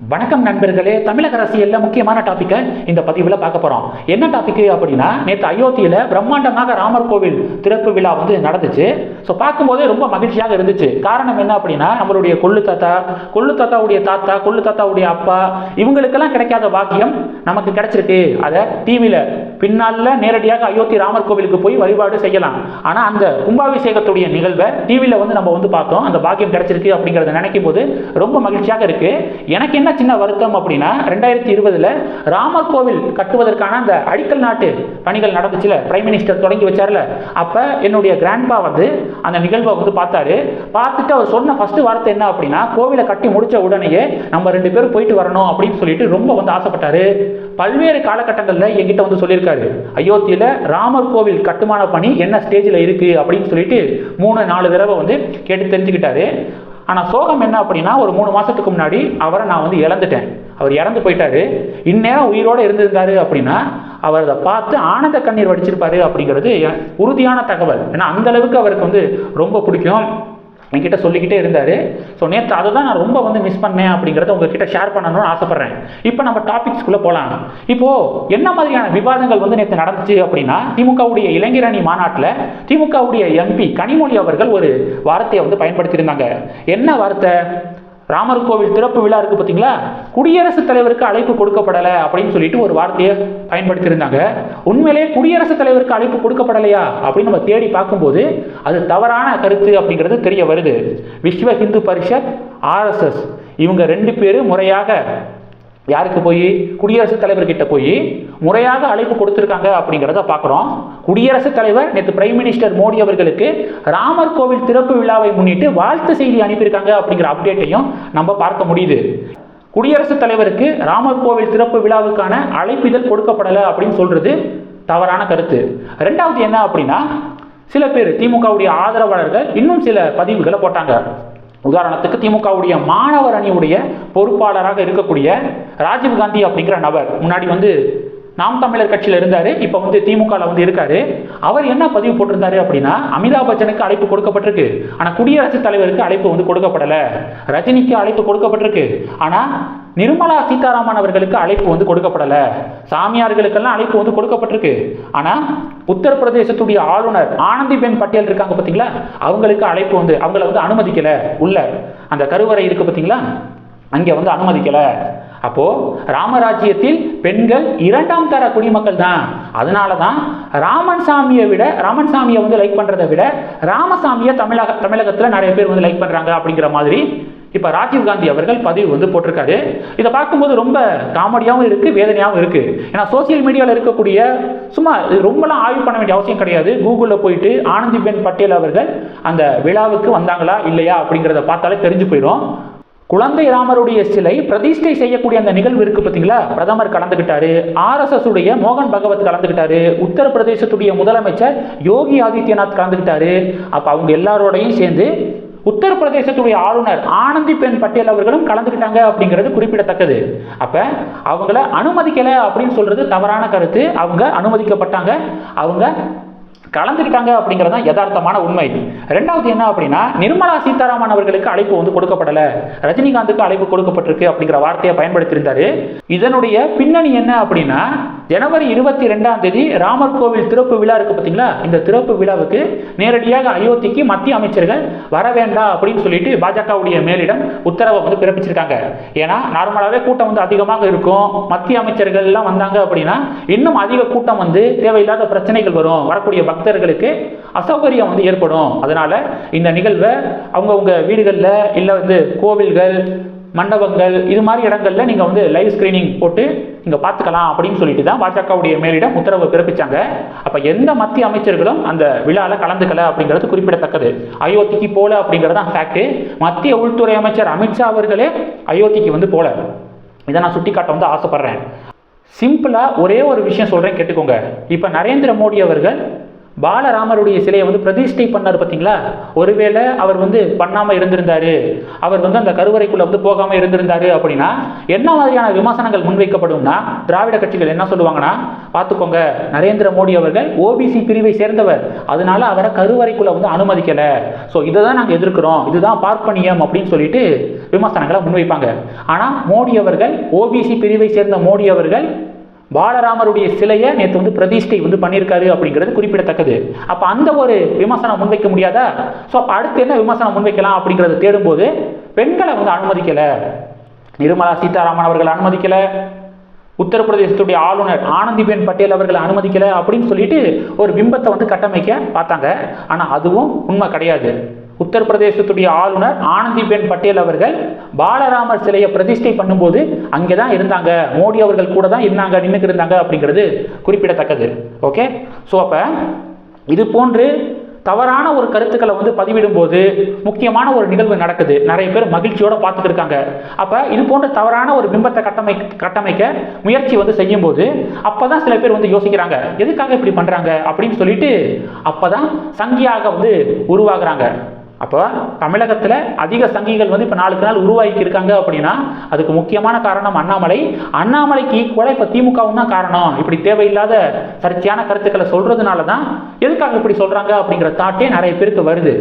வணக்கம் நண்பர்களே தமிழக அரசியலில் முக்கியமான டாப்பிக்கை இந்த பதிவில் பார்க்க போகிறோம் என்ன டாபிக் அப்படின்னா நேற்று அயோத்தியில் பிரம்மாண்டமாக ராமர் கோவில் திறப்பு விழா வந்து நடந்துச்சு. ஸோ பார்க்கும்போதே ரொம்ப மகிழ்ச்சியாக இருந்துச்சு. காரணம் என்ன அப்படின்னா நம்மளுடைய கொள்ளு தாத்தா கொள்ளு தாத்தாவுடைய தாத்தா கொள்ளு தாத்தாவுடைய அப்பா இவங்களுக்கெல்லாம் கிடைக்காத பாக்கியம் நமக்கு கிடைச்சிருக்கு. அதை டிவியில் பின்னால நேரடியாக அயோத்தி ராமர் கோவிலுக்கு போய் வழிபாடு செய்யலாம். ஆனால் அந்த கும்பாபிஷேகத்துடைய நிகழ்வை டிவியில் வந்து நம்ம வந்து பார்த்தோம். அந்த பாக்கியம் கிடைச்சிருக்கு அப்படிங்கிறத நினைக்கும் போது ரொம்ப மகிழ்ச்சியாக இருக்கு. எனக்கு என்ன சின்ன வருத்தம் அப்படின்னா ரெண்டாயிரத்தி இருபதுல ராமர் கோவில் கட்டுவதற்கான அந்த அடிக்கல் நாட்டு பணிகள் நடந்துச்சுல பிரைம் மினிஸ்டர் தொடங்கி வச்சார்ல. அப்ப என்னுடைய கிராண்ட்பா வந்து அந்த நிகழ்வை வந்து பார்த்தாரு. பார்த்துட்டு அவர் சொன்ன ஃபர்ஸ்ட் வார்த்தை என்ன அப்படின்னா கோவிலை கட்டி முடிச்ச உடனேயே நம்ம ரெண்டு பேரும் போயிட்டு வரணும் அப்படின்னு சொல்லிட்டு ரொம்ப வந்து ஆசைப்பட்டாரு. பல்வேறு காலகட்டங்களில் என்கிட்ட வந்து சொல்லியிருக்காரு. அயோத்தியில் ராமர் கோவில் கட்டுமான பணி என்ன ஸ்டேஜில் இருக்கு அப்படின்னு சொல்லிட்டு மூணு நாலு தடவை வந்து கேட்டு தெரிஞ்சுக்கிட்டாரு. ஆனால் சோகம் என்ன அப்படின்னா ஒரு மூணு மாதத்துக்கு முன்னாடி அவரை நான் வந்து இழந்துட்டேன். அவர் இறந்து போயிட்டாரு. இந்நேரம் உயிரோடு இருந்திருந்தாரு அப்படின்னா அவர் அதை பார்த்து ஆனந்த கண்ணீர் வடிச்சிருப்பாரு அப்படிங்கிறது உறுதியான தகவல். ஏன்னா அந்தளவுக்கு அவருக்கு வந்து ரொம்ப பிடிக்கும். என்கிட்ட சொல்லிக்கிட்டே இருந்தார். ஸோ நேற்று அதை தான் நான் ரொம்ப வந்து மிஸ் பண்ணேன் அப்படிங்கிறத உங்ககிட்ட ஷேர் பண்ணணும்னு ஆசைப்பட்றேன். இப்போ நம்ம டாபிக்ஸ்குள்ளே போகலாம் இப்போது என்ன மாதிரியான விவாதங்கள் வந்து நேற்று நடந்துச்சு அப்படின்னா திமுகவுடைய இளைஞரணி மாநாட்டில் திமுகவுடைய எம்பி கனிமொழி அவர்கள் ஒரு வார்த்தையை வந்து பயன்படுத்தியிருந்தாங்க. என்ன வார்த்தை? ராமர் கோவில் திறப்பு விழா இருக்கு பார்த்தீங்களா குடியரசுத் தலைவருக்கு அழைப்பு கொடுக்கப்படலை அப்படின்னு சொல்லிட்டு ஒரு வார்த்தையை பயன்படுத்தியிருந்தாங்க. உண்மையிலேயே குடியரசுத் தலைவருக்கு அழைப்பு கொடுக்கப்படலையா? அப்படின்னு நம்ம தேடி பார்க்கும்போது அது தவறான கருத்து அப்படிங்கிறது தெரிய வருது. விஸ்வ ஹிந்து பரிஷத் ஆர்எஸ்எஸ் இவங்க ரெண்டு பேரும் முறையாக யாருக்கு போய்? குடியரசுத் தலைவர்கிட்ட போய் முறையாக அழைப்பு கொடுத்துருக்காங்க அப்படிங்கிறத பார்க்குறோம் குடியரசுத் தலைவர் நேற்று பிரைம் மினிஸ்டர் மோடி அவர்களுக்கு ராமர் கோவில் திறப்பு விழாவை முன்னிட்டு வாழ்த்து செய்தி அனுப்பியிருக்காங்க அப்படிங்கிற அப்டேட்டையும் நம்ம பார்க்க முடியுது. குடியரசுத் தலைவருக்கு ராமர் கோவில் திறப்பு விழாவுக்கான அழைப்பிதழ் கொடுக்கப்படலை அப்படின்னு சொல்றது தவறான கருத்து. ரெண்டாவது என்ன அப்படின்னா சில பேர் திமுகவுடைய ஆதரவாளர்கள் இன்னும் சில பதிவுகளை போட்டாங்க. உதாரணத்துக்கு திமுகவுடைய மாணவர் அணியுடைய பொறுப்பாளராக இருக்கக்கூடிய ராஜீவ் காந்தி அப்படிங்கிற நபர். முன்னாடி வந்து நாம் தமிழர் கட்சியில் இருந்தார் இப்போ வந்து திமுகவில் வந்து இருக்காரு. அவர் என்ன பதிவு போட்டிருந்தாரு அப்படின்னா அமிதாப் பச்சனுக்கு அழைப்பு கொடுக்கப்பட்டிருக்கு. ஆனால் குடியரசுத் தலைவருக்கு அழைப்பு வந்து கொடுக்கப்படலை. ரஜினிக்கு அழைப்பு கொடுக்கப்பட்டிருக்கு. ஆனால் நிர்மலா சீதாராமன் அவர்களுக்கு அழைப்பு வந்து கொடுக்கப்படலை. சாமியார்களுக்கெல்லாம் அழைப்பு வந்து கொடுக்கப்பட்டிருக்கு. ஆனால் உத்தரப்பிரதேசத்துடைய ஆளுநர் ஆனந்திபென் பட்டேல் இருக்காங்க பார்த்தீங்களா அவங்களுக்கு அழைப்பு வந்து அவங்கள வந்து அனுமதிக்கலை உள்ள. அந்த கருவறை இருக்கு பார்த்தீங்களா அங்கே வந்து அனுமதிக்கலை. அப்போ ராமராஜ்யத்தில் பெண்கள் இரண்டாம் தர குடிமக்கள் தான் அதனால தான் ராமன் சாமியை விட ராமன் சாமியை வந்து லைக் பண்றதை விட ராமசாமியை தமிழக தமிழகத்தில் நிறைய பேர் வந்து லைக் பண்றாங்க அப்படிங்கிற மாதிரி இப்போ ராஜீவ் காந்தி அவர்கள் பதிவு வந்து போட்டிருக்காரு. இதை பார்க்கும்போது ரொம்ப காமெடியாகவும் இருக்குது வேதனையாகவும் இருக்குது ஏன்னா சோசியல் மீடியாவில் இருக்கக்கூடிய சும்மா இது ரொம்பலாம் ஆய்வு பண்ண வேண்டிய அவசியம் கிடையாது. கூகுளில் போயிட்டு ஆனந்திபென் பட்டேல் அவர்கள் அந்த விழாவுக்கு வந்தாங்களா இல்லையா அப்படிங்கிறத பார்த்தாலே தெரிஞ்சு போயிடும். குழந்தை ராமருடைய சிலை பிரதிஷ்டை செய்யக்கூடிய அந்த நிகழ்வு இருக்கு பார்த்தீங்களா? பிரதமர் கலந்துகிட்டாரு ஆர்எஸ்எஸ் உடைய மோகன் பகவத் கலந்துக்கிட்டாரு உத்தரப்பிரதேசத்துடைய முதலமைச்சர் யோகி ஆதித்யநாத் கலந்துக்கிட்டாரு அப்போ அவங்க எல்லாரோடையும் சேர்ந்து உத்தரப்பிரதேசத்துடைய ஆளுநர் ஆனந்தி பென் பட்டேல் அவர்களும் கலந்துக்கிட்டாங்க அப்படிங்கிறது குறிப்பிடத்தக்கது. அப்போ அவங்கள அனுமதிக்கலை அப்படின்னு சொல்றது தவறான கருத்து. அவங்க அனுமதிக்கப்பட்டாங்க. அவங்க கலந்துக்கிட்டாங்க அப்படிங்கிறது தான் யதார்த்தமான உண்மை. ரெண்டாவது என்ன அப்படின்னா நிர்மலா சீதாராமன் அவர்களுக்கு அழைப்பு வந்து கொடுக்கப்படல. ரஜினிகாந்துக்கு அழைப்பு கொடுக்கப்பட்டிருக்கு அப்படிங்கிற வார்த்தையை பயன்படுத்தியிருந்தாரு. இதனுடைய பின்னணி என்ன அப்படின்னா ஜனவரி இருபத்தி ரெண்டாம் தேதி ராமர் கோவில் திறப்பு விழா இருக்கு பார்த்தீங்களா இந்த திறப்பு விழாவுக்கு நேரடியாக அயோத்திக்கு மத்திய அமைச்சர்கள் வர வேண்டாம் அப்படின்னு சொல்லிட்டு பாஜகவுடைய மேலிடம் உத்தரவை வந்து பிறப்பிச்சிருக்காங்க. ஏன்னா நார்மலாகவே கூட்டம் வந்து அதிகமாக இருக்கும். மத்திய அமைச்சர்கள்லாம் வந்தாங்க அப்படின்னா இன்னும் அதிக கூட்டம் வந்து தேவையில்லாத பிரச்சனைகள் வரும். வரக்கூடிய பக்தர்களுக்கு அசௌகரியம் வந்து ஏற்படும். அதனால இந்த நிகழ்வை அவங்கவுங்க வீடுகளில் இல்லை வந்து கோவில்கள் மண்டபங்கள் இது மாதிரி இடங்களில் நீங்கள் வந்து லைவ் ஸ்க்ரீனிங் போட்டு நீங்கள் பார்த்துக்கலாம் அப்படின்னு சொல்லிட்டு தான் பாஜகவுடைய மேலிடம் உத்தரவு பிறப்பிச்சாங்க. அப்போ எந்த மத்திய அமைச்சர்களும் அந்த விழாவில் கலந்துக்கல அப்படிங்கிறது குறிப்பிடத்தக்கது. அயோத்திக்கு போல அப்படிங்கிறது தான் ஃபேக்ட் மத்திய உள்துறை அமைச்சர் அமித்ஷா அவர்களே அயோத்திக்கு வந்து போல. இதை நான் சுட்டிக்காட்ட வந்து ஆசைப்படுறேன். சிம்பிளாக ஒரே ஒரு விஷயம் சொல்கிறேன் கேட்டுக்கோங்க. இப்போ நரேந்திர மோடி அவர்கள் பாலராமருடைய சிலையை வந்து பிரதிஷ்டை பண்ணார் பார்த்தீங்களா? ஒருவேளை அவர் வந்து பண்ணாமல் இருந்திருந்தாரு. அவர் வந்து அந்த கருவறைக்குள்ளே வந்து போகாமல் இருந்திருந்தாரு அப்படின்னா என்ன மாதிரியான விமர்சனங்கள் முன்வைக்கப்படும்னா திராவிட கட்சிகள் என்ன சொல்லுவாங்கன்னா பார்த்துக்கோங்க நரேந்திர மோடி அவர்கள் ஓபிசி பிரிவை சேர்ந்தவர். அதனால அவரை கருவறைக்குள்ளே வந்து அனுமதிக்கலை. ஸோ இதை தான் நாங்கள் எதிர்க்கிறோம். இதுதான் பார்ப்பனியம் அப்படின்னு சொல்லிட்டு விமர்சனங்களை முன்வைப்பாங்க. ஆனால் மோடி அவர்கள் ஓபிசி பிரிவை சேர்ந்த மோடி அவர்கள் பாலராமருடைய சிலையை நேற்று வந்து பிரதிஷ்டை வந்து பண்ணியிருக்காரு அப்படிங்கிறது குறிப்பிடத்தக்கது. அப்போ அந்த ஒரு விமர்சனம் முன்வைக்க முடியாதா? ஸோ அப்போ அடுத்து என்ன விமர்சனம் முன்வைக்கலாம் அப்படிங்கிறத தேடும்போது பெண்களை வந்து அனுமதிக்கலை. நிர்மலா சீதாராமன் அவர்கள் அனுமதிக்கலை. உத்தரப்பிரதேசத்துடைய ஆளுநர் ஆனந்திபென் பட்டேல் அவர்களை அனுமதிக்கலை அப்படின்னு சொல்லிட்டு ஒரு பிம்பத்தை வந்து கட்டமைக்க பார்த்தாங்க. ஆனால் அதுவும் உண்மை கிடையாது. உத்தரப்பிரதேசத்துடைய ஆளுநர் ஆனந்திபென் பட்டேல் அவர்கள் பாலராமர் சிலையை பிரதிஷ்டை பண்ணும்போது அங்கே தான் இருந்தாங்க. மோடி அவர்கள் கூட தான் இருந்தாங்க நின்றுக்கு இருந்தாங்க அப்படிங்கிறது குறிப்பிடத்தக்கது. ஓகே ஸோ அப்போ இது போன்று தவறான ஒரு கருத்துக்களை வந்து பதிவிடும்போது முக்கியமான ஒரு நிகழ்வு நடக்குது. நிறைய பேர் மகிழ்ச்சியோடு பார்த்துட்டு இருக்காங்க. அப்போ இது போன்ற தவறான ஒரு பிம்பத்தை கட்டமை கட்டமைக்க முயற்சி வந்து செய்யும்போது அப்போ தான் சில பேர் வந்து யோசிக்கிறாங்க. எதுக்காக இப்படி பண்ணுறாங்க அப்படின்னு சொல்லிட்டு அப்போ தான் சங்கியாக வந்து உருவாகிறாங்க. அப்போ தமிழகத்தில் அதிக சங்கிகள் வந்து இப்போ நாளுக்கு நாள் உருவாக்கி இருக்காங்க அப்படின்னா அதுக்கு முக்கியமான காரணம் அண்ணாமலை. அண்ணாமலைக்கு ஈக்குவலாக இப்போ திமுகவும் தான் காரணம். இப்படி தேவையில்லாத சர்ச்சையான கருத்துக்களை சொல்கிறதுனால தான் எதுக்காக இப்படி சொல்கிறாங்க அப்படிங்கிற தாட்டே நிறைய பேருக்கு வருது.